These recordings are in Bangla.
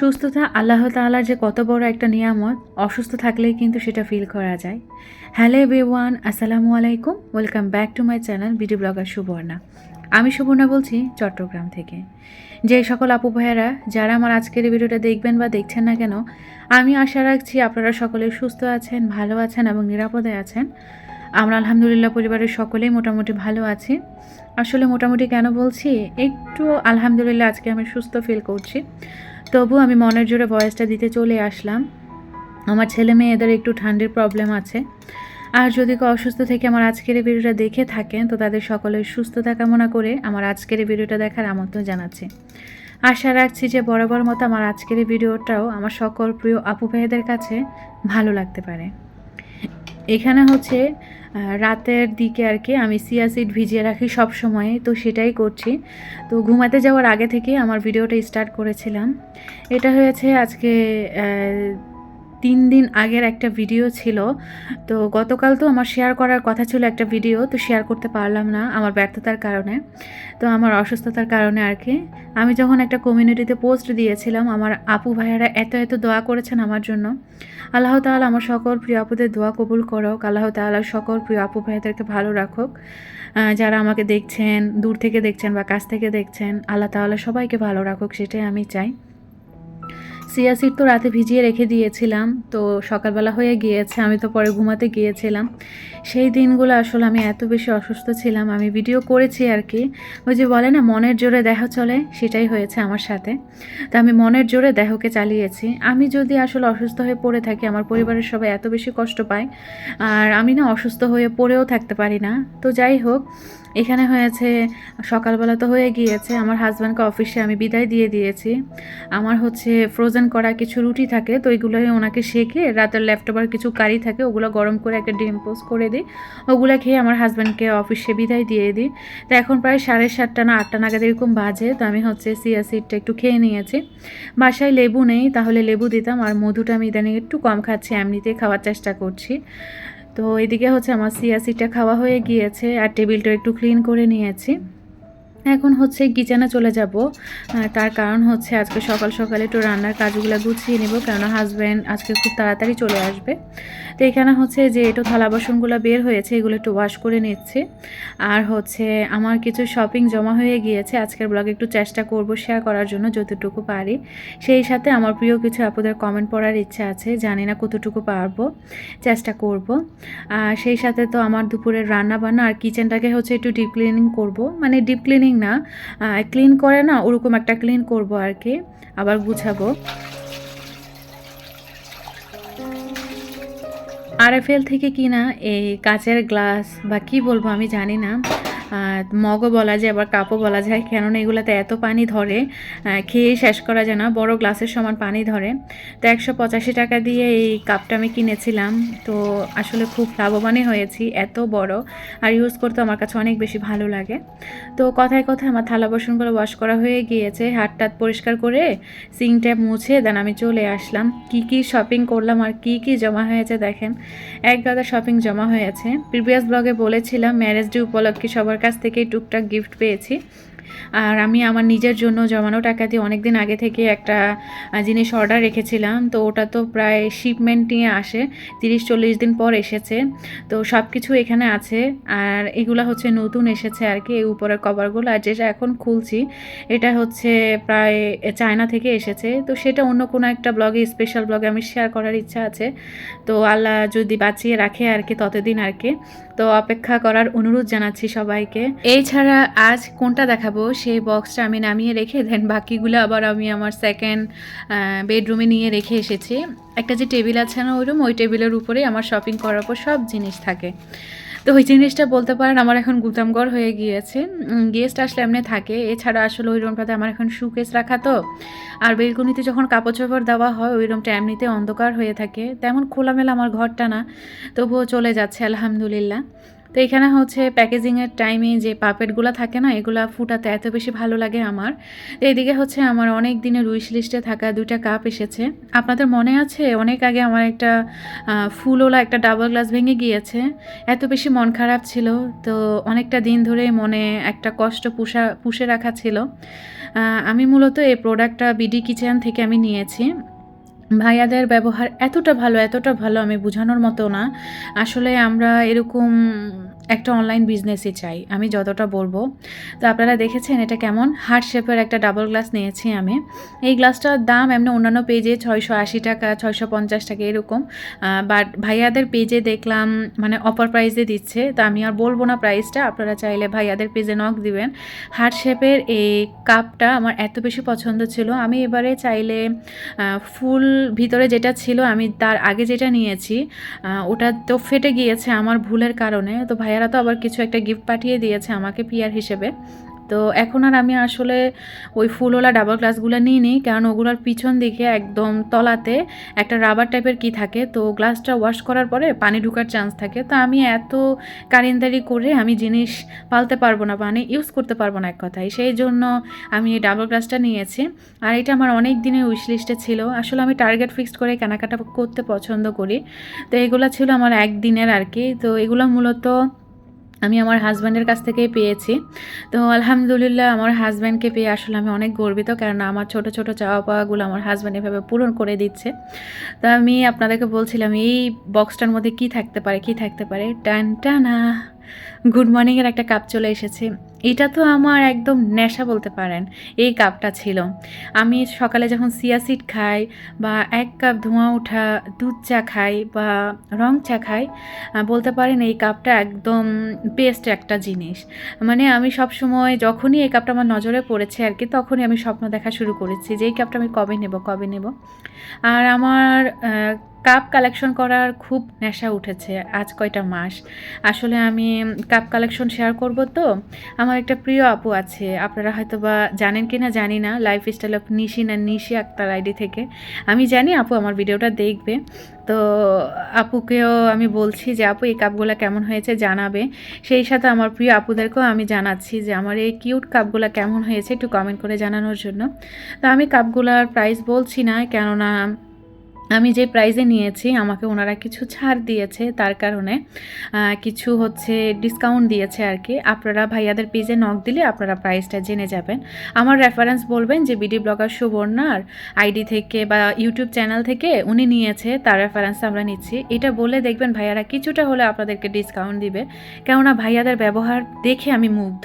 সুস্থতা আল্লাহ তাআলার যে কত বড় একটা নিয়ামত, অসুস্থ থাকলেই কিন্তু সেটা ফিল করা যায়। হ্যালো এভরিওয়ান আসসালামু আলাইকুম welcome back to my channel video blogger Suborna আমি সুবর্ণা বলছি চট্টগ্রাম থেকে। যে সকল আপু ভাইয়ারা, যারা আমার আজকের ভিডিওটা দেখবেন বা দেখছেন না কেন, আমি আশা রাখছি আপনারা সকলে সুস্থ আছেন, ভালো আছেন এবং নিরাপদে আছেন। আমরা আলহামদুলিল্লাহ পরিবারের সকলেই মোটামুটি ভালো আছি। আসলে মোটামুটি কেন বলছি, একটু আলহামদুলিল্লাহ আজকে আমি সুস্থ ফিল করছি। তবু আমি মনের জোরে ভয়েসটা দিতে চলে আসলাম। আমার ছেলে মেয়েদের একটু ঠান্ডার প্রবলেম আছে। আর যদি কেউ অসুস্থ থেকে আমার আজকের ভিডিওটা দেখে থাকেন, তো তাদের সকলের সুস্থতা কামনা করে আমার আজকের ভিডিওটা দেখার আমন্ত্রণ জানাচ্ছি। আশা রাখছি যে বরাবর মতো আমার আজকের ভিডিওটাও আমার সকল প্রিয় আপু ভাইদের কাছে ভালো লাগতে পারে। এখানে হচ্ছে রাতের দিকে আর কি আমি সিয়াসিড ভিজিয়ে রাখি সব সময় তো সেটাই করছি। তো ঘুমাতে যাওয়ার আগে থেকে আমার ভিডিওটা স্টার্ট করেছিলাম। এটা হয়েছে আজকে তিন দিন আগের একটা ভিডিও ছিল। তো গতকাল তো আমার শেয়ার করার কথা ছিল একটা ভিডিও তো শেয়ার করতে পারলাম না আমার ব্যর্থতার কারণে। তো আমার অসুস্থতার কারণে আর কি। আমি যখন একটা কমিউনিটিতে পোস্ট দিয়েছিলাম, আমার আপু ভাইয়ারা এত এত দোয়া করেছেন আমার জন্য। আল্লাহ তাআলা আমার সকল প্রিয় আপুদের দোয়া কবুল করুক। আল্লাহ তাআলা সকল প্রিয় আপু ভাইয়াদেরকে ভালো রাখুক। যারা আমাকে দেখছেন, দূর থেকে দেখছেন বা কাছ থেকে দেখছেন, আল্লাহ তাআলা সবাইকে ভালো রাখুক, সেটাই আমি চাই। সিয়াসিড তো রাতে ভিজিয়ে রেখে দিয়েছিলাম, তো সকালবেলা হয়ে গিয়েছে, আমি তো পরে ঘুমাতে গিয়েছিলাম। সেই দিনগুলো আসলে আমি এত বেশি অসুস্থ ছিলাম, আমি ভিডিও করেছি আর কি। ওই যে বলে না, মনের জোরে দেহ চলে, সেটাই হয়েছে আমার সাথে। তো আমি মনের জোরে দেহকে চালিয়েছি। আমি যদি আসলে অসুস্থ হয়ে পড়ে থাকি, আমার পরিবারের সবাই এত বেশি কষ্ট পায়, আর আমি না অসুস্থ হয়ে পড়েও থাকতে পারি না। তো যাই হোক এখানে হয়েছে, সকালবেলা তো হয়ে গিয়েছে, আমার হাজব্যান্ডকে অফিসে আমি বিদায় দিয়ে দিয়েছি। আমার হচ্ছে ফ্রোজেন করা কিছু রুটি থাকে, তো ওইগুলোই ওনাকে শেখে, রাতের ল্যাপটপার কিছু কারি থাকে, ওগুলো গরম করে একটা ডিম পোস্ট করে দিই, ওগুলো খেয়ে আমার হাজব্যান্ডকে অফিসে বিদায় দিয়ে দিই। তো এখন প্রায় সাড়ে সাতটা না আটটা নাগাদ এরকম বাজে, তো আমি হচ্ছে সিয়া সিডটা একটু খেয়ে নিয়েছি। বাসায় লেবু নেই, তাহলে লেবু দিতাম, আর মধুটা আমি ইদানিং একটু কম খাচ্ছি, এমনিতেই খাওয়ার চেষ্টা করছি। তো এদিকে হচ্ছে আমার সিয়াসিটা খাওয়া হয়ে গিয়েছে আর টেবিলটা একটু ক্লিন করে নিয়েছি। এখন হচ্ছে কিচেনে চলে যাব। তার কারণ হচ্ছে আজকে সকাল সকালে একটু রান্নার কাজগুলো গুছিয়ে নেব কেননা হাজব্যান্ড আজকে খুব তাড়াতাড়ি চলে আসবে। তো এখানে হচ্ছে যে একটু থালা বাসনগুলো বের হয়েছে, এগুলো একটু ওয়াশ করে নিচ্ছি। আর হচ্ছে আমার কিছু শপিং জমা হয়ে গিয়েছে, আজকের ব্লগে একটু চেষ্টা করব শেয়ার করার জন্য যতটুকু পারি। সেই সাথে আমার প্রিয় কিছু আপুদের কমেন্ট পড়ার ইচ্ছা আছে, জানি না কতটুকু পারব, চেষ্টা করব। আর সেই সাথে তো আমার দুপুরের রান্না বান্না আর কিচেনটাকে হচ্ছে একটু ডিপ ক্লিনিং করব। মানে ডিপ ক্লিনিং না ক্লিন করে না, ওরকম একটা ক্লিন করব আর কি, আবার গুছাবো। আরএফএল থেকে কিনা এই কাচের গ্লাস বা কি বলব আমি জানি না। মগও বলা যায়, আবার কাপও বলা যায়, কেননা এগুলোতে এত পানি ধরে খেয়ে শেষ করা যায় না, বড় গ্লাসের সমান পানি ধরে। তো একশো পঁচাশি টাকা দিয়ে এই কাপটা আমি কিনেছিলাম। তো আসলে খুব লাভবানই হয়েছি, এত বড়, আর ইউজ করতে আমার কাছে অনেক বেশি ভালো লাগে। তো কথায় কথায় আমার থালা বাসনগুলো ওয়াশ করা হয়ে গিয়েছে হাত টাত পরিষ্কার করে সিং ট্যাপ মুছে দেন আমি চলে আসলাম। কি কি শপিং করলাম আর কি কি জমা হয়েছে দেখেন। এক গাদা শপিং জমা হয়েছে। প্রিভিয়াস ব্লগে বলেছিলাম ম্যারেজ ডে উপলক্ষে সবার কাছ থেকে টুকটাক গিফট পেয়েছি। আর আমি আমার নিজের জন্য জমানো টাকা দিয়ে অনেক দিন আগে থেকে একটা জিনিস অর্ডার রেখেছিলাম। তো ওটা তো প্রায় শিপমেন্ট নিয়ে আসে, তিরিশ চল্লিশ দিন পর এসেছে। তো সব কিছু এখানে আছে। আর এগুলো হচ্ছে নতুন এসেছে আর কি, এই উপরের কভারগুলো আর যেটা এখন খুলছি, এটা হচ্ছে প্রায় চায়না থেকে এসেছে। তো সেটা অন্য কোনো একটা ব্লগে স্পেশাল ব্লগে আমি শেয়ার করার ইচ্ছা আছে। তো আল্লাহ যদি বাঁচিয়ে রাখে আর কি ততদিন আর কি। তো অপেক্ষা করার অনুরোধ জানাচ্ছি সবাইকে। এই ছাড়া আজ কোনটা দেখাবো? সেই বক্সটা আমি নামিয়ে রেখে দেন বাকিগুলো আবার আমি আমার সেকেন্ড বেডরুমে নিয়ে রেখে এসেছি। একটা যে টেবিল আছে না ওই রুম ওই টেবিলের উপরেই আমার শপিং করার পর সব জিনিস থাকে। তো ওই জিনিসটা বলতে পারেন আমার এখন গুতামগড় হয়ে গিয়েছে। গেস্ট আসলে এমনি থাকে। এছাড়া আসলে ওই রুমটাতে আমার এখন সুকেস রাখা তো। আর বেলকুনিতে যখন কাপড় চোপড় দেওয়া হয় ওই রুমটা এমনিতে অন্ধকার হয়ে থাকে। তেমন খোলামেলা আমার ঘরটা না, তবুও চলে যাচ্ছে, আলহামদুলিল্লাহ। তো এখানে হচ্ছে প্যাকেজিংয়ের টাইমে যে পাপেটগুলো থাকে না, এগুলো ফুটাতে এত বেশি ভালো লাগে আমার। তো এদিকে হচ্ছে আমার অনেক দিনের উইশ লিস্টে থাকা দুইটা কাপ এসেছে। আপনাদের মনে আছে? অনেক আগে আমার একটা ফুলওলা একটা ডাবল গ্লাস ভেঙে গিয়েছে। এত বেশি মন খারাপ ছিল। তো অনেকটা দিন ধরে মনে একটা কষ্ট পুষা, পুষে রাখা ছিল। আমি মূলত এই প্রোডাক্টটা বিডি কিচেন থেকে আমি নিয়েছি। ভাইয়াদের ব্যবহার এতটা ভালো এতটা ভালো আমি বোঝানোর মতো না। আসলে আমরা এরকম একটা অনলাইন বিজনেসই চাই, আমি যতটা বলব। তো আপনারা দেখেছেন এটা কেমন? হার্ট শেপের একটা ডাবল গ্লাস নিয়েছি আমি। এই গ্লাসটার দাম এমনি অন্যান্য পেজে ছয়শো আশি টাকা, ছয়শো পঞ্চাশ টাকা এরকম। বাট ভাইয়াদের পেজে দেখলাম মানে অপার প্রাইসে দিচ্ছে। তো আমি আর বলব না প্রাইসটা আপনারা চাইলে ভাইয়াদের পেজে নক দিবেন। হার্ট শেপের এই কাপটা আমার এত বেশি পছন্দ ছিল। আমি এবারে চাইলে ফুল ভিতরে যেটা ছিল, আমি তার আগে যেটা নিয়েছি ওটা তো ফেটে গিয়েছে আমার ভুলের কারণে। তো ভাইয়ারা তো আবার কিছু একটা গিফট পাঠিয়ে দিয়েছে আমাকে পিয়ার হিসেবে। তো এখন আর আমি আসলে ওই ফুলওয়ালা ডাবল গ্লাসগুলো নিই নি কারণ ওগুলোর পিছন দিকে একদম তলাতে একটা রাবার টাইপের কি থাকে, তো গ্লাসটা ওয়াশ করার পরে পানি ঢোকার চান্স থাকে। তো আমি এত কারিন্দারি করে আমি জিনিস পালতে পারব না পানি ইউজ করতে পারব না এক কথায়। সেই জন্য আমি এই ডাবল গ্লাসটা নিয়েছি। আর এটা আমার অনেক দিনের উইশ লিস্টে ছিল। আসলে আমি টার্গেট ফিক্সড করে কেনাকাটা করতে পছন্দ করি। তো এগুলো ছিল আমার একদিনের আর কি। তো এগুলো মূলত আমি আমার হাজব্যান্ডের কাছ থেকেই পেয়েছি। তো আলহামদুলিল্লাহ আমার হাজব্যান্ডকে পেয়ে আসলে আমি অনেক গর্বিত কারণ আমার ছোট ছোট চাওয়া পাওয়াগুলো আমার হাজব্যান্ড এভাবে পূরণ করে দিচ্ছে। তো আমি আপনাদেরকে বলছিলাম, এই বক্সটার মধ্যে কি থাকতে পারে? কি থাকতে পারে? টান, টানা। গুড মর্নিংয়ের একটা কাপ চলে এসেছে। এটা তো আমার একদম নেশা বলতে পারেন, এই কাপটা ছিল। আমি সকালে যখন সিয়া সিড খাই বা এক কাপ ধোঁয়া ওঠা দুধ চা খাই বা রং চা খাই বলতে পারেন এই কাপটা একদম বেস্ট একটা জিনিস। মানে আমি সব সময় যখনই এই কাপটা আমার নজরে পড়েছে আর কি, তখনই আমি স্বপ্ন দেখা শুরু করেছি যে এই কাপটা আমি কবে নেব কবে নেব। আর আমার কাপ কালেকশন করার খুব নেশা উঠেছে আজ কয়টা মাস। আসলে আমি কাপ কালেকশন শেয়ার করব তো আমার একটা প্রিয় আপু আছে। আপনারা হয়তো বা জানেন কি না জানি না লাইফ স্টাইল অফ নিশি না নিশি আক্তার আইডি থেকে। আমি জানি আপু আমার ভিডিওটা দেখবে। তো আপুকেও আমি বলছি যে, আপু, এই কাপগুলো কেমন হয়েছে জানাবে? সেই সাথে আমার প্রিয় আপুদেরকেও আমি জানাচ্ছি যে, আমার এই কিউট কাপগুলো কেমন হয়েছে? একটু কমেন্ট করে জানানোর জন্য। তো আমি কাপগুলার প্রাইস বলছি না, কেননা আমি যে প্রাইজে নিয়েছি, আমাকে ওনারা কিছু ছাড় দিয়েছে, তার কারণে কিছু হচ্ছে ডিসকাউন্ট দিয়েছে আর কি আপনারা ভাইয়াদের পেজে নক দিলে আপনারা প্রাইসটা জেনে যাবেন। আমার রেফারেন্স বলবেন যে বিডি ব্লগার সুবর্ণার আইডি থেকে বা ইউটিউব চ্যানেল থেকে উনি নিয়েছে, তার রেফারেন্স আমরা নিচ্ছি। এটা বলে দেখবেন ভাইয়ারা কিছুটা হলে আপনাদেরকে ডিসকাউন্ট দিবে। কেননা ভাইয়াদের ব্যবহার দেখে আমি মুগ্ধ।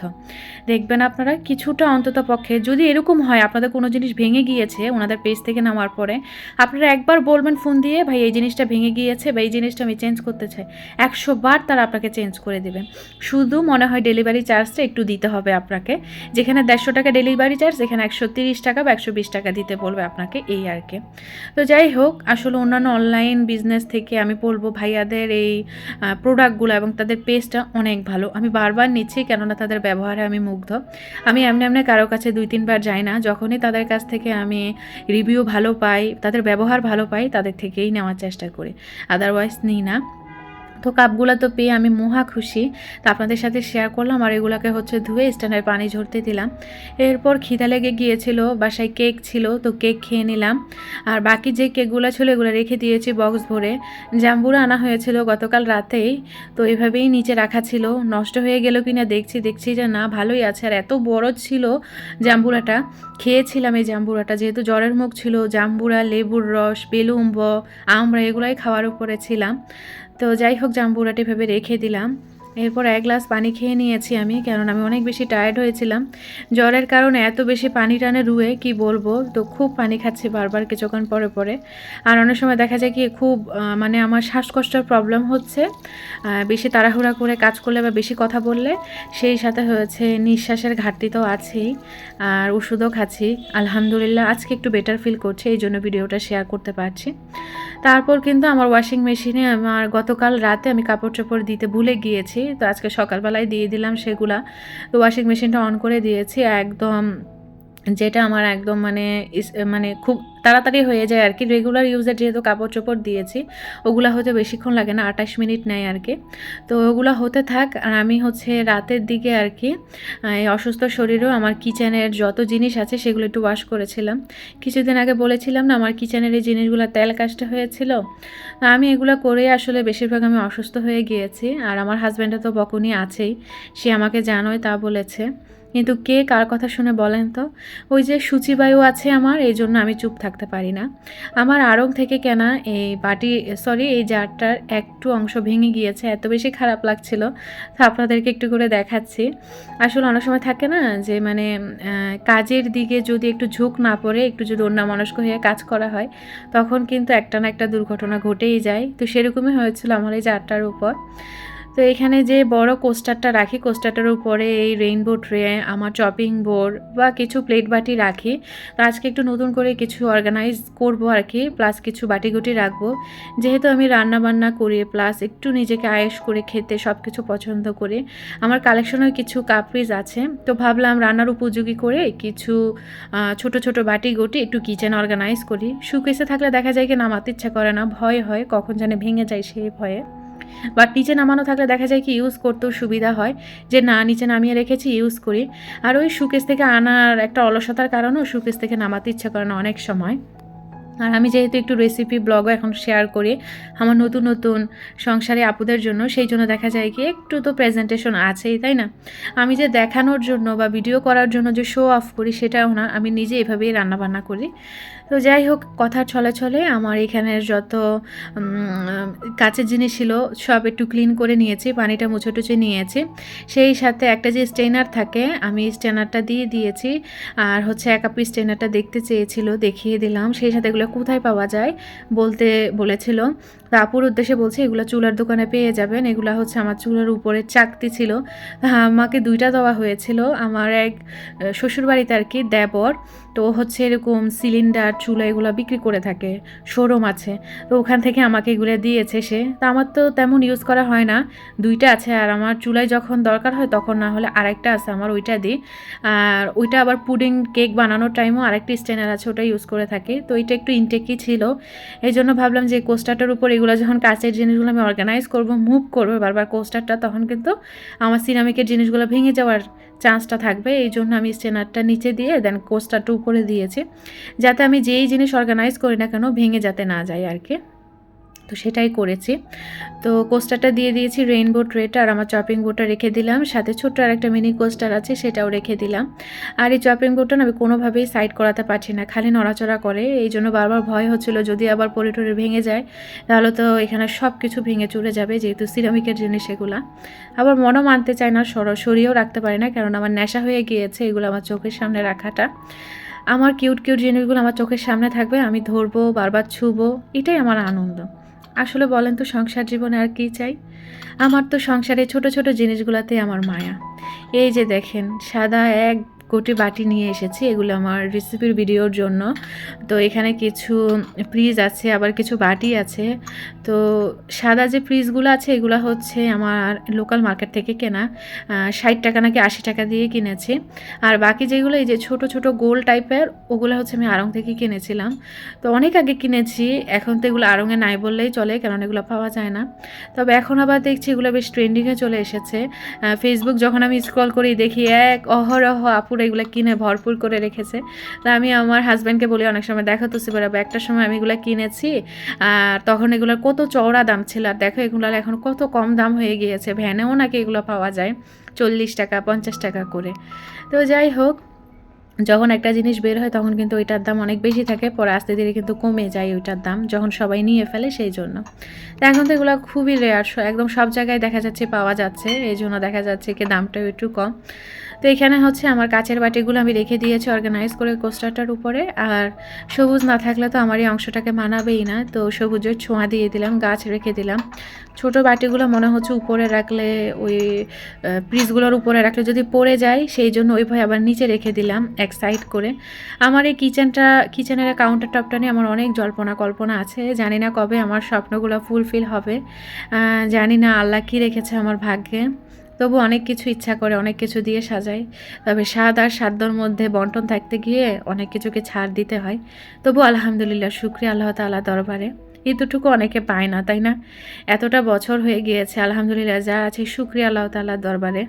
দেখবেন আপনারা কিছুটা অন্তত পক্ষে যদি এরকম হয়, আপনাদের কোনো জিনিস ভেঙে গিয়েছে ওনাদের পেজ থেকে নামার পরে, আপনারা একবার বলবেন ফোন দিয়ে, ভাই, এই জিনিসটা ভেঙে গিয়েছে বা এই জিনিসটা আমি চেঞ্জ করতে চাই। একশো বার তারা আপনাকে চেঞ্জ করে দেবে। শুধু মনে হয় ডেলিভারি চার্জটা একটু দিতে হবে আপনাকে। যেখানে দেড়শো টাকা ডেলিভারি চার্জ সেখানে একশো তিরিশ টাকা বা একশো বিশ টাকা দিতে বলবে আপনাকে এই আর কি। তো যাই হোক, আসলে অন্যান্য অনলাইন বিজনেস থেকে আমি বলব, ভাইয়াদের এই প্রোডাক্টগুলো এবং তাদের পেজটা অনেক ভালো। আমি বারবার নিচ্ছি কেননা তাদের ব্যবহারে আমি মুগ্ধ। আমি এমনি এমনি কারও কাছে দুই তিনবার যাই না। যখনই তাদের কাছ থেকে আমি রিভিউ ভালো পাই, তাদের ব্যবহার ভালো পাই তাদের থেকেই নেওয়ার চেষ্টা করি। আদারওয়াইজ নিই না। তো কাপগুলো তো পেয়ে আমি মহা খুশি। তো আপনাদের সাথে শেয়ার করলাম আর এগুলোকে হচ্ছে ধুয়ে স্ট্যান্ডের পানি ঝরতে দিলাম। এরপর খিদা লেগে গিয়েছিল, বাসায় কেক ছিল, তো কেক খেয়ে নিলাম। আর বাকি যে কেকগুলো ছিল, এগুলো রেখে দিয়েছি বক্স ভরে। জাম্বুরা আনা হয়েছিল গতকাল রাতেই, তো এভাবেই নিচে রাখা ছিল। নষ্ট হয়ে গেল কিনা দেখছি দেখছি যে না, ভালোই আছে। আর এত বড় ছিল জাম্বুরাটা, খেয়েছিলাম এই জাম্বুরাটা। যেহেতু জ্বরের মুখ ছিল, জাম্বুরা, লেবুর রস, বেলুম্ব আমরা এগুলাই খাওয়ার উপরে ছিলাম। তো যাই হোক জাম্বুরাটি ভেবে রেখে দিলাম। এরপর এক গ্লাস পানি খেয়ে নিয়েছি আমি কারণ আমি অনেক বেশি টায়ার্ড হয়েছিলাম। জ্বরের কারণে এত বেশি পানি টানে রুয়ে, কি বলব? তো খুব পানি খাচ্ছি বারবার কিছুক্ষণ পরে পরে। আর অনেক সময় দেখা যায় কি, খুব মানে আমার শ্বাসকষ্টের প্রবলেম হচ্ছে। বেশি তাড়াহুড়া করে কাজ করলে বা বেশি কথা বললে, সেই সাথে হয়েছে নিঃশ্বাসের ঘাটতি তো আছেই। আর ওষুধও খাচ্ছি। আলহামদুলিল্লাহ, আজকে একটু বেটার ফিল করছে, এই জন্য ভিডিওটা শেয়ার করতে পারছি। তারপর কিন্তু আমার ওয়াশিং মেশিনে আমার গতকাল রাতে আমি কাপড় চোপড় দিতে ভুলে গিয়েছি। তো আজকে সকালবেলায় দিয়ে দিলাম সেগুলা। তো ওয়াশিং মেশিনটা অন করে দিয়েছি। একদম যেটা আমার একদম মানে মানে খুব তাড়াতাড়ি হয়ে যায় আর কি। রেগুলার ইউজের যেহেতু কাপড় চোপড় দিয়েছি, ওগুলো হতে বেশিক্ষণ লাগে না, আঠাশ মিনিট নেয় আর কি। তো ওগুলো হতে থাক, আর আমি হচ্ছে রাতের দিকে আর কি এই অসুস্থ শরীরেও আমার কিচেনের যত জিনিস আছে সেগুলো একটু ওয়াশ করেছিলাম। কিছুদিন আগে বলেছিলাম না, আমার কিচেনের এই জিনিসগুলো তেল কাজটা হয়েছিল। আমি এগুলো করে আসলে বেশিরভাগ আমি অসুস্থ হয়ে গিয়েছি, আর আমার হাজব্যান্ডে তো বকুনি আছেই, সে আমাকে জানোই তা বলেছে। কিন্তু কে কার কথা শুনে বলেন তো? ওই যে সূচিবায়ু আছে আমার, এই জন্য আমি চুপ থাকতে পারি না। আমার আড়ং থেকে কেনা এই বাটি সরি এই জারটার একটু অংশ ভেঙে গিয়েছে, এত বেশি খারাপ লাগছিল। তো আপনাদেরকে একটু করে দেখাচ্ছি। আসলে অনেক সময় থাকে না যে মানে কাজের দিকে যদি একটু ঝোঁক না পড়ে, একটু যদি অন্য মনস্ক হয়ে কাজ করা হয়, তখন কিন্তু একটা না একটা দুর্ঘটনা ঘটেই যায়। তো সেরকমই হয়েছিল আমার এই জারটার উপর। তো এখানে যে বড় কোস্টারটা রাখি কোস্টারটার উপরে এই রেইনবো ট্রে আমার চপিং বোর্ড বা কিছু প্লেট বাটি রাখি। তো আজকে একটু নতুন করে কিছু অর্গানাইজ করব আর কি প্লাস কিছু বাটিগুটি রাখব। যেহেতু আমি রান্না বান্না করি প্লাস একটু নিজেকে আয়েস করে খেতে সব কিছু পছন্দ করি, আমার কালেকশনেও কিছু কাপড়িজ আছে। তো ভাবলাম রান্নার উপযোগী করে কিছু ছোট ছোট বাটি গুটি একটু কিচেন অর্গানাইজ করি। শুকেসে থাকলে দেখা যায় কি নামাতে ইচ্ছা করে না, ভয় হয়, কখন জানে ভেঙে যায় সেই ভয়ে। বাট নিচে নামানো থাকলে দেখা যায় কি ইউজ করতেও সুবিধা হয়, যে না, নিচে নামিয়ে রেখেছি ইউজ করি। আর ওই সুকেস থেকে আনার একটা অলসতার কারণেও সুকেস থেকে নামাতে ইচ্ছা করে না অনেক সময়। আর আমি যেহেতু একটু রেসিপি ব্লগও এখন শেয়ার করি, আমার নতুন নতুন সংসারে আপুদের জন্য, সেই জন্য দেখা যায় কি একটু তো প্রেজেন্টেশন আছেই, তাই না? আমি যে দেখানোর জন্য বা ভিডিও করার জন্য যে শো অফ করি সেটাও না, আমি নিজে এভাবেই রান্নাবান্না করি। তো যাই হোক, কথার ছলে ছলে আমার এখানের যত কাচের জিনিস ছিল, সব একটু ক্লিন করে নিয়েছি, পানিটা মুছে টুছে নিয়েছি। সেই সাথে একটা যে স্টেনার থাকে, আমি স্টেনারটা দিয়ে দিয়েছি। আর হচ্ছে এক পিস স্টেনারটা দেখতে চেয়েছিল, দেখিয়ে দিলাম। সেই সাথে এগুলো কোথায় পাওয়া যায় বলতে বলেছিল। তা আপুর উদ্দেশ্যে বলছি, এগুলো চুলার দোকানে পেয়ে যাবেন। এগুলো হচ্ছে আমার চুলার উপরে চাকতি ছিল। আমাকে দুইটা দেওয়া হয়েছিল। আমার এক শ্বশুরবাড়িতে আর কি, দেবর। তো হচ্ছে এরকম সিলিন্ডার চুলা এগুলো বিক্রি করে থাকে শোরুম আছে। তো ওখান থেকে আমাকে এগুলো দিয়েছে সে। তা আমার তো তেমন ইউজ করা হয় না। দুইটা আছে আর আমার চুলায় যখন দরকার হয় তখন না হলে আরেকটা আছে, আমার ওইটা দিই। আর ওইটা আবার পুডিং কেক বানানোর টাইমও আরেকটি স্টেনার আছে ওটা ইউজ করে থাকে। তো এটা একটু ইনটেকই ছিল। এই জন্য ভাবলাম যে কোস্টারটার উপর এগুলো যখন কাচের জিনিসগুলো আমি অর্গানাইজ করব মুভ করব, বারবার কোস্টারটা তখন কিন্তু আমার সিরামিকের জিনিসগুলো ভেঙে যাওয়ার চান্সটা থাকবে, এই জন্য আমি স্টেনারটা নিচে দিয়ে দেন কোস্টারটা উপরে দিয়েছি, যাতে আমি যেই জিনিস অর্গানাইজ করি না কেন, ভেঙে যাতে না যায় আর কি। তো সেটাই করেছি। তো কোস্টারটা দিয়ে দিয়েছি রেইনবো ট্রেটা আর আমার চপিং বোর্ডটা রেখে দিলাম। সাথে ছোট্ট আর একটা মিনি কোস্টার আছে, সেটাও রেখে দিলাম। আর এই চপিং বোর্ডটা আমি কোনোভাবেই সাইড করাতে পারছি না, খালি নড়াচড়া করে। এই জন্য বারবার ভয় হচ্ছিল, যদি আবার পরে টরে ভেঙে যায়, তাহলে তো এখানে সব কিছু ভেঙে চলে যাবে, যেহেতু সিরামিকের জিনিস এগুলা। আবার মনও মানতে চায় না সরিয়েও রাখতে পারি না, কারণ আমার নেশা হয়ে গিয়েছে এগুলো আমার চোখের সামনে রাখাটা। আমার কিউট কিউট জিনিসগুলো আমার চোখের সামনে থাকবে, আমি ধরবো, বারবার ছুবো, এটাই আমার আনন্দ। আসলে বলেন তো সংসার জীবনে আর কি চাই? আমার তো সংসারে ছোট ছোট জিনিসগুলোতে আমার মায়া। এই যে দেখেন, সাদা এক কোটি বাটি নিয়ে এসেছি, এগুলো আমার রেসিপির ভিডিওর জন্য। তো এখানে কিছু ফ্রিজ আছে, আবার কিছু বাটি আছে। তো সাদা যে ফ্রিজগুলো আছে, এগুলো হচ্ছে আমার লোকাল মার্কেট থেকে কেনা। ষাট টাকা নাকি আশি টাকা দিয়ে কিনেছি। আর বাকি যেগুলো, এই যে ছোট ছোট গোল টাইপের, ওগুলো হচ্ছে আমি আড়ং থেকে কিনেছিলাম। তো অনেক আগে কিনেছি, এখন তো এগুলো আড়ংয়ে নাই বললেই চলে, কারণ এগুলো পাওয়া যায় না। তবে এখন আবার দেখছি এগুলো বেশ ট্রেন্ডিংয়ে চলে এসেছে। ফেসবুক যখন আমি স্ক্রল করি, দেখি এক অহরহ আপুরা এগুলো কিনে ভরপুর করে রেখেছে। তা আমি আমার হাজব্যান্ডকে বলি অনেক সময়, দেখো তো সিবারাবে একটা সময় আমি এগুলো কিনেছি, আর তখন এগুলোর কত চওড়া দাম ছিল, আর দেখো এগুলোর এখন কত কম দাম হয়ে গিয়েছে। ভ্যানেও নাকি এগুলো পাওয়া যায়, চল্লিশ টাকা, পঞ্চাশ টাকা করে। তো যাই হোক, যখন একটা জিনিস বের হয় তখন কিন্তু ওইটার দাম অনেক বেশি থাকে, পরে আস্তে ধীরে কিন্তু কমে যায় ওইটার দাম, যখন সবাই নিয়ে ফেলে সেই জন্য। তো এখন তো এগুলো খুবই রেয়ার একদম সব জায়গায় দেখা যাচ্ছে, পাওয়া যাচ্ছে, এই জন্য দেখা যাচ্ছে কি দামটা একটু কম। তো এখানে হচ্ছে আমার কাচের বাটিগুলো আমি রেখে দিয়েছি অর্গানাইজ করে কোস্টারটার উপরে। আর সবুজ না থাকলে তো আমার এই অংশটাকে মানাবেই না। তো সবুজের ছোঁয়া দিয়ে দিলাম, গাছ রেখে দিলাম। ছোট বাটিগুলো মনে হচ্ছে উপরে রাখলে ওই পিসগুলোর উপরে রাখলে যদি পড়ে যায়, সেই জন্য ওই ভয় আবার নিচে রেখে দিলাম এক সাইড করে। আমার এই কিচেনটা কিচেনের কাউন্টার টপটা নিয়ে আমার অনেক জল্পনা কল্পনা আছে। জানি না কবে আমার স্বপ্নগুলো ফুলফিল হবে। জানি না আল্লাহ কী রেখেছে আমার ভাগ্যে। তবু অনেক কিছু ইচ্ছা করে, অনেক কিছু দিয়ে সাজাই। তবে স্বাদ আর সাধ্যর মধ্যে বন্টন থাকতে গিয়ে অনেক কিছুকে ছাড় দিতে হয়। তবু আলহামদুলিল্লাহ, শুক্রিয়া আল্লাহ তাআলা দরবারে। এতটুকু অনেকে পায় না, তাই না? এতটা বছর হয়ে গিয়েছে, আলহামদুলিল্লাহ, যা আছে শুক্রিয়া আল্লাহ তাল্লাহ দরবারে।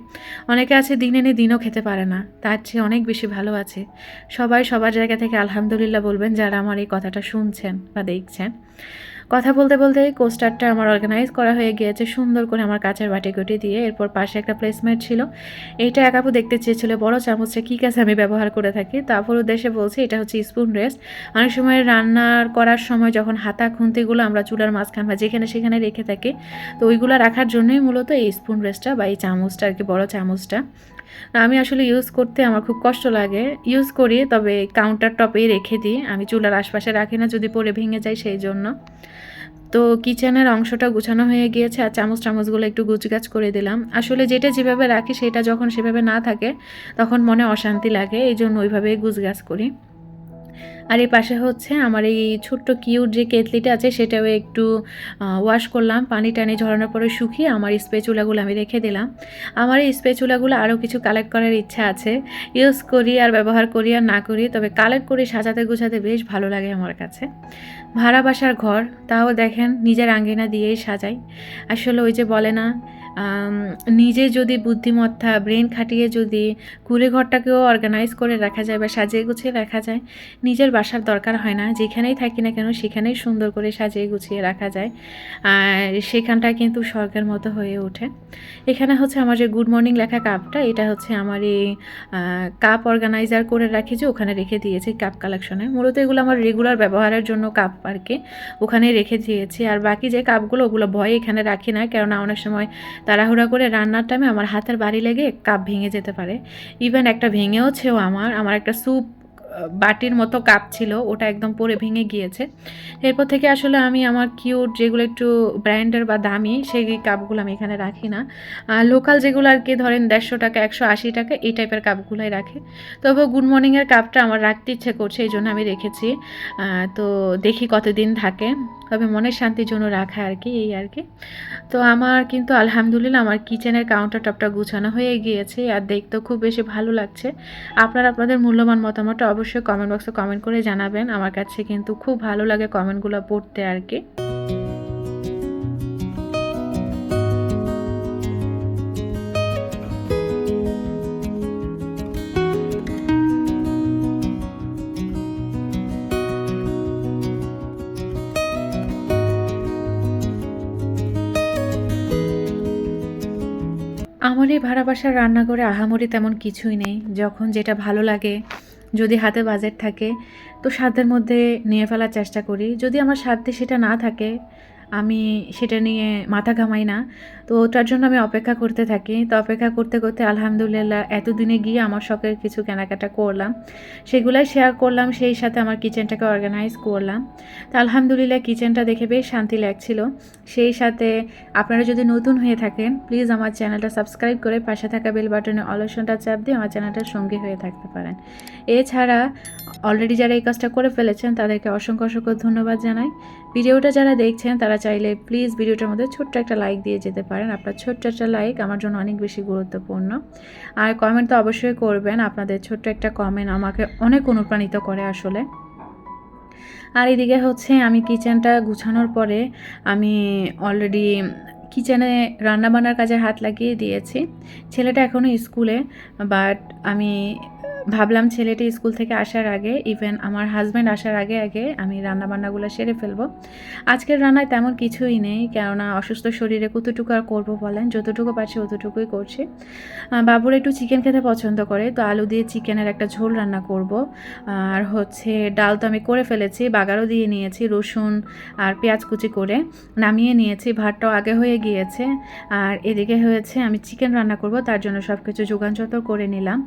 অনেকে আছে দিন এনে দিনও খেতে পারে না, তার চেয়ে অনেক বেশি ভালো আছে। সবাই সবার জায়গা থেকে আলহামদুলিল্লাহ বলবেন যারা আমার এই কথাটা শুনছেন বা দেখছেন। কথা বলতে বলতে কোস্টারটা আমার অর্গানাইজ করা হয়ে গিয়েছে, সুন্দর করে আমার কাছের বাটি গুটি দিয়ে। এরপর পাশে একটা প্লেসমেন্ট ছিল। এইটা একাপু দেখতে চেয়েছিল, বড় চামচটা কী কাছে আমি ব্যবহার করে থাকি? তারপর উদ্দেশ্যে বলছি, এটা হচ্ছে স্পুন রেস্ট অনেক সময় রান্নার করার সময় যখন হাতা খুন্তিগুলো আমরা চুলার মাঝখান বা যেখানে সেখানে রেখে থাকি, তো ওইগুলো রাখার জন্যই মূলত এই স্পুন রেস্টটা বা এই চামচটা আর কি, বড় চামচটা। আমি আসলে ইউজ করতে আমার খুব কষ্ট লাগে। ইউজ করি, তবে কাউন্টার টপেই রেখে দিই। আমি চুলার আশপাশে রাখি না, যদি পরে ভেঙে যায় সেই জন্য। তো কিচেনের অংশটা গুছানো হয়ে গিয়েছে, আর চামচ চামচগুলো একটু গুছগাছ করে দিলাম। আসলে যেটা যেভাবে রাখি, সেটা যখন সেভাবে না থাকে, তখন মনে অশান্তি লাগে এই জন্য ওইভাবেই গুছগাছ করি। আর এই পাশে হচ্ছে আমার এই ছোট্ট কিউট যে কেতলিটা আছে, সেটাও একটু ওয়াশ করলাম, পানি টানি ঝরানোর পরে শুকিয়ে আমার স্পেচুলাগুলো আমি রেখে দিলাম। আমার এই স্পেচুলাগুলো আরও কিছু কালেক্ট করার ইচ্ছা আছে। ইউজ করি আর ব্যবহার করি আর না করি, তবে কালেক্ট করে সাজাতে গুছাতে বেশ ভালো লাগে আমার কাছে। ভাড়া বাসার ঘর, তাও দেখেন নিজের আঙ্গিনা দিয়েই সাজাই। আসলে ওই যে বলে না নিজে যদি বুদ্ধিমত্তা ব্রেন খাটিয়ে যদি কুড়ে ঘরটাকেও অর্গানাইজ করে রাখা যায় বা সাজিয়ে গুছিয়ে রাখা যায়, নিজের বাসার দরকার হয় না। যেখানেই থাকি না কেন, সেখানেই সুন্দর করে সাজিয়ে গুছিয়ে রাখা যায়। আর সেখানটা কিন্তু স্বর্গের মতো হয়ে ওঠে। এখানে হচ্ছে আমার যে গুড মর্নিং লেখা কাপটা এটা হচ্ছে আমার এই কাপ অর্গানাইজার করে রাখি যে ওখানে রেখে দিয়েছি কাপ কালেকশনে মূলত এগুলো আমার রেগুলার ব্যবহারের জন্য কাপ আর কি ওখানে রেখে দিয়েছি। আর বাকি যে কাপগুলো ওগুলো ভয়ে এখানে রাখি না, কেননা অনেক সময় তাড়াহুড়া করে রান্নার টাইমে আমার হাতের বাড়ি লেগে কাপ ভেঙে যেতে পারে। ইভেন একটা ভেঙেওছেও আমার আমার একটা স্যুপ বাটির মতো কাপ ছিল, ওটা একদম পরে ভেঙে গিয়েছে। এরপর থেকে আসলে আমি আমার কিউট যেগুলো একটু ব্র্যান্ডের বা দামি, সেই কাপগুলো আমি এখানে রাখি না। লোকাল যেগুলো আর কি, ধরেন দেড়শো টাকা, একশো আশি টাকা, এই টাইপের কাপগুলোই রাখে। তবে গুড মর্নিংয়ের কাপটা আমার রাখতে ইচ্ছে করছে, এই জন্য আমি রেখেছি। তো দেখি কতদিন থাকে। তবে মনের শান্তির জন্য রাখা আর কি, এই আর কি। তো আমার কিন্তু আলহামদুলিল্লাহ আমার কিচেনের কাউন্টার টপটা গুছানো হয়ে গিয়েছে আর দেখতেও খুব বেশি ভালো লাগছে। আপনারা আপনাদের মূল্যবান মতামতটা অবশ্যই কমেন্ট বক্সে কমেন্ট করে জানাবেন। আমার কাছে কিন্তু খুব ভালো লাগে কমেন্টগুলো পড়তে আর কি। আমার এই ভাড়া বাসার রান্নাঘরে আহামরি তেমন কিছুই নেই। যখন যেটা ভালো লাগে, যদি হাতে বাজেট থাকে, তো সাধ্যের মধ্যে নিয়ে ফেলার চেষ্টা করি। যদি আমার সাধ্যে সেটা না থাকে, আমি সেটা নিয়ে মাথা ঘামাই না তো ওটার জন্য আমি অপেক্ষা করতে থাকি। তো অপেক্ষা করতে করতে আলহামদুলিল্লাহ এতদিনে গিয়ে আমার শখের কিছু কেনাকাটা করলাম। সেগুলাই শেয়ার করলাম, সেই সাথে আমার কিচেনটাকে অর্গানাইজ করলাম। তো আলহামদুলিল্লাহ কিচেনটা দেখে বেশ শান্তি লাগছিল। সেই সাথে আপনারা যদি নতুন হয়ে থাকেন প্লিজ আমার চ্যানেলটা সাবস্ক্রাইব করে পাশে থাকা বেল বাটনে অলসনটা চাপ দিয়ে আমার চ্যানেলটার সঙ্গী হয়ে থাকতে পারেন। এছাড়া অলরেডি যারা এই কাজটা করে ফেলেছেন, তাদেরকে অসংখ্য অসংখ্য ধন্যবাদ জানাই। ভিডিওটা যারা দেখছেন, তারা চাইলে প্লিজ ভিডিওটার মধ্যে ছোট্ট একটা লাইক দিয়ে যেতে পারেন। আপনার ছোট্ট একটা লাইক আমার জন্য অনেক বেশি গুরুত্বপূর্ণ। আর কমেন্ট তো অবশ্যই করবেন। আপনাদের ছোট্ট একটা কমেন্ট আমাকে অনেক অনুপ্রাণিত করে আসলে। আর এদিকে হচ্ছে আমি কিচেনটা গুছানোর পরে আমি অলরেডি কিচেনে রান্নাবান্নার কাজে হাত লাগিয়ে দিয়েছি। ছেলেটা এখনও স্কুলে বাট আমি ভাবলাম ছেলেটি স্কুল থেকে আসার আগে ইভেন আমার হাজব্যান্ড আসার আগে আগে আমি রান্নাবান্নাগুলো সেরে ফেলব। আজকের রান্নায় তেমন কিছুই নেই, কেননা অসুস্থ শরীরে কতটুকু আর করব বলেন? যতটুকু পারছি অতটুকুই করছি। বাবুর একটু চিকেন খেতে পছন্দ করে, তো আলু দিয়ে চিকেনের একটা ঝোল রান্না করব। আর হচ্ছে ডাল তো আমি করে ফেলেছি, বাগারও দিয়ে নিয়েছি, রসুন আর পেঁয়াজ কুচি করে নামিয়ে নিয়েছি, ভাতটাও আগে হয়ে গিয়েছে। আর এদিকে হয়েছে আমি চিকেন রান্না করব, তার জন্য সব কিছু যোগান করে নিলাম।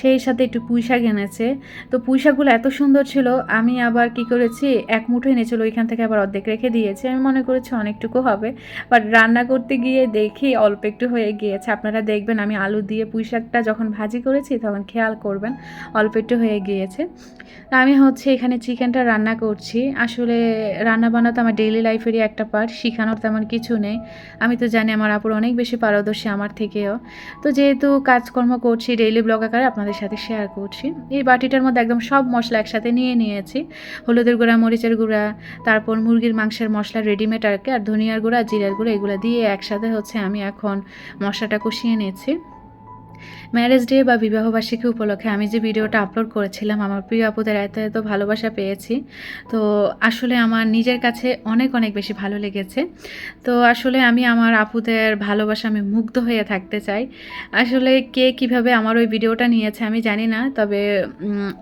সেই সাথে একটু পুঁই শাক এনেছে। তো পুঁই শাকগুলো এত সুন্দর ছিল, আমি আবার কি করেছি, এক মুঠো এনেছিল, ওইখান থেকে আবার অর্ধেক রেখে দিয়েছি। আমি মনে করেছি অনেকটুকু হবে বাট রান্না করতে গিয়ে দেখি অল্প একটু হয়ে গিয়েছে। আপনারা দেখবেন আমি আলু দিয়ে পুঁই শাকটা যখন ভাজি করেছি, তখন খেয়াল করবেন, অল্প একটু হয়ে গিয়েছে। আমি হচ্ছে এখানে চিকেনটা রান্না করছি। আসলে রান্না বান্না তো আমার ডেইলি লাইফেরই একটা পার্ট শেখানোর তেমন কিছু নেই। আমি তো জানি আমার আপুর অনেক বেশি পারদর্শী আমার থেকেও। তো যেহেতু কাজকর্ম করছি ডেইলি ব্লগ আকারে, আপনাদের সাথে শেয়ার করছি এই বাটিটার মধ্যে একদম সব মশলা একসাথে নিয়ে নিয়েছি। হলুদের গুঁড়া, মরিচের গুঁড়া, তারপর মুরগির মাংসের মশলা রেডিমেড আর আর ধনিয়ার গুঁড়া, জিরার গুঁড়া, এগুলো দিয়ে একসাথে হচ্ছে আমি এখন মশলাটা কষিয়ে নিয়েছি ম্যারেজ ডে বা বিবাহবার্ষিকী উপলক্ষে আমি যে ভিডিওটা আপলোড করেছিলাম, আমার প্রিয় আপুদের এত এত ভালোবাসা পেয়েছি। তো আসলে আমার নিজের কাছে অনেক অনেক বেশি ভালো লেগেছে। তো আসলে আমি আমার আপুদের ভালোবাসা আমি মুগ্ধ হয়ে থাকতে চাই। আসলে কে কীভাবে আমার ওই ভিডিওটা নিয়েছে আমি জানি না, তবে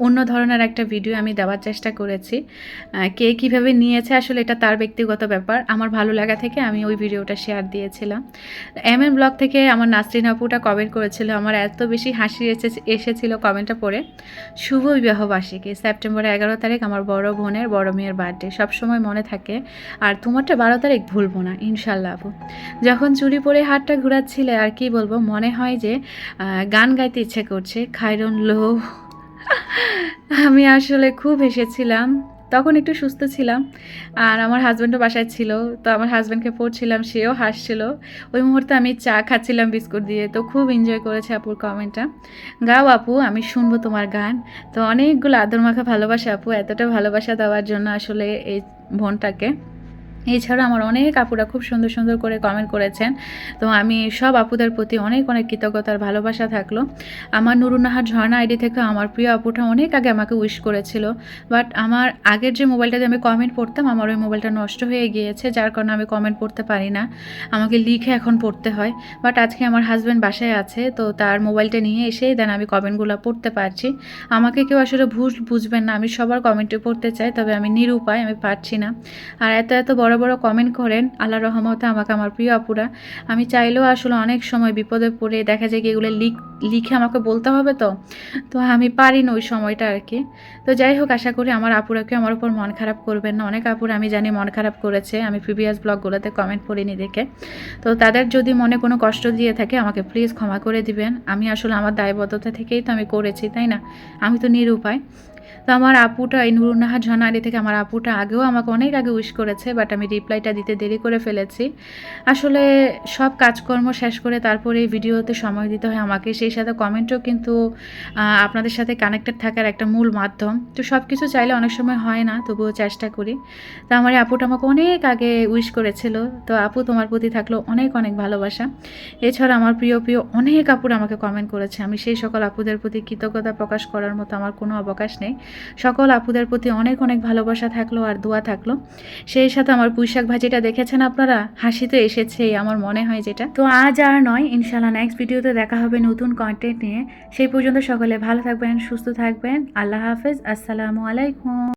অন্য ধরনের একটা ভিডিও আমি দেওয়ার চেষ্টা করেছি। কে কীভাবে নিয়েছে আসলে এটা তার ব্যক্তিগত ব্যাপার। আমার ভালো লাগা থেকে আমি ওই ভিডিওটা শেয়ার দিয়েছিলাম। এম এন ব্লগ থেকে আমার নাসরিন আপুটা কমেন্ট করেছিল, আমার এত বেশি হাসি এসে- এসেছিল কমেন্টটা পড়ে। শুভ বিবাহবার্ষিকী সেপ্টেম্বর এগারো তারিখ আমার বড় বোনের, বড় মেয়ের বার্থডে। সবসময় মনে থাকে, আর তোমারটা বারো তারিখ ভুলবো না, ইনশাল্লাহ আপু। যখন চুরি পরে হাতটা ঘুরাচ্ছিলে, আর কি বলব, মনে হয় যে গান গাইতে ইচ্ছে করছে খাইরন লো আমি আসলে খুব হেসেছিলাম। তখন একটু সুস্থ ছিলাম। আর আমার হাজব্যান্ডও বাসায় ছিল, তো আমার হাজব্যান্ডকে পড়ছিলাম, সেও হাসছিল। ওই মুহূর্তে আমি চা খাচ্ছিলাম বিস্কুট দিয়ে, তো খুব এনজয় করেছে আপুর কমেন্টটা গাও আপু, আমি শুনব তোমার গান। তো অনেকগুলো আদর মাখা ভালোবাসা আপু, এতটা ভালোবাসা দেওয়ার জন্য আসলে এই বোনটাকে। এছাড়া আমার অনেক আপুরা খুব সুন্দর সুন্দর করে কমেন্ট করেছেন। তো আমি সব আপুদের প্রতি অনেক অনেক কৃতজ্ঞতার ভালোবাসা থাকল। আমার নুরুনাহার ঝর্ণা আইডি থেকে আমার প্রিয় আপুটা অনেক আগে আমাকে উইশ করেছিল। বাট আমার আগের যে মোবাইলটাতে আমি কমেন্ট পড়তাম, আমার ওই মোবাইলটা নষ্ট হয়ে গিয়েছে, যার কারণে আমি কমেন্ট পড়তে পারি না। আমাকে লিখে এখন পড়তে হয়। বাট আজকে আমার হাজব্যান্ড বাসায় আছে, তো তার মোবাইলটা নিয়ে এসেই দেন আমি কমেন্টগুলো পড়তে পারছি। আমাকে কেউ আসলে ভুল বুঝবেন না, আমি সবার কমেন্টে পড়তে চাই, তবে আমি নিরুপায়, আমি পারছি না। আর এত এত বড় বড় বড় কমেন্ট করেন আল্লাহ রহমতে আমাকে আমার প্রিয় আপুরা। আমি চাইলেও আসলে অনেক সময় বিপদে পড়ে দেখা যায় কি এগুলো লিখ লিখে আমাকে বলতে হবে তো। তো আমি পারি না ওই সময়টা আর কি। তো যাই হোক, আশা করি আমার আপুরাকে আমার উপর মন খারাপ করবেন না। অনেক আপুরা আমি জানি মন খারাপ করেছে। আমি প্রিভিয়াস ব্লগগুলোতে কমেন্ট পড়িনি দেখে। তো তাদের যদি মনে কোনো কষ্ট দিয়ে থাকে, আমাকে প্লিজ ক্ষমা করে দিবেন। আমি আসলে আমার দায়বদ্ধতা থেকেই তো আমি করেছি, তাই না? আমি তো নিরুপায়। তো আমার আপুটা, এই নুরুন্নাহা ঝনারি থেকে আমার আপুটা আগেও আমাকে অনেক আগে উইশ করেছে বাট আমি রিপ্লাইটা দিতে দেরি করে ফেলেছি। আসলে সব কাজকর্ম শেষ করে তারপরে এই ভিডিওতে সময় দিতে হয় আমাকে। সেই সাথে কমেন্টও কিন্তু আপনাদের সাথে কানেক্টেড থাকার একটা মূল মাধ্যম। তো সব কিছু চাইলে অনেক সময় হয় না, তবুও চেষ্টা করি। তো আমার আপুটা আমাকে অনেক আগে উইশ করেছিল। তো আপু, তোমার প্রতি থাকল অনেক অনেক ভালোবাসা। এছাড়া আমার প্রিয় প্রিয় অনেক আপুর আমাকে কমেন্ট করেছে। আমি সেই সকল আপুদের প্রতি কৃতজ্ঞতা প্রকাশ করার মতো আমার কোনো অবকাশ নেই। সকল আপুদের প্রতি অনেক অনেক ভালোবাসা থাকল আর দোয়া থাকল। সেই সাথে আমার পুঁইশাক ভাজিটা দেখেছেন আপনারা? হাসিতে এসেছেই আমার মনে হয় যেটা। তো আজ আর নয় ইনশাল্লাহ নেক্সট ভিডিওতে দেখা হবে নতুন কন্টেন্ট নিয়ে। সেই পর্যন্ত সকলে ভালো থাকবেন, সুস্থ থাকবেন। আল্লাহ হাফেজ, আসসালামু আলাইকুম।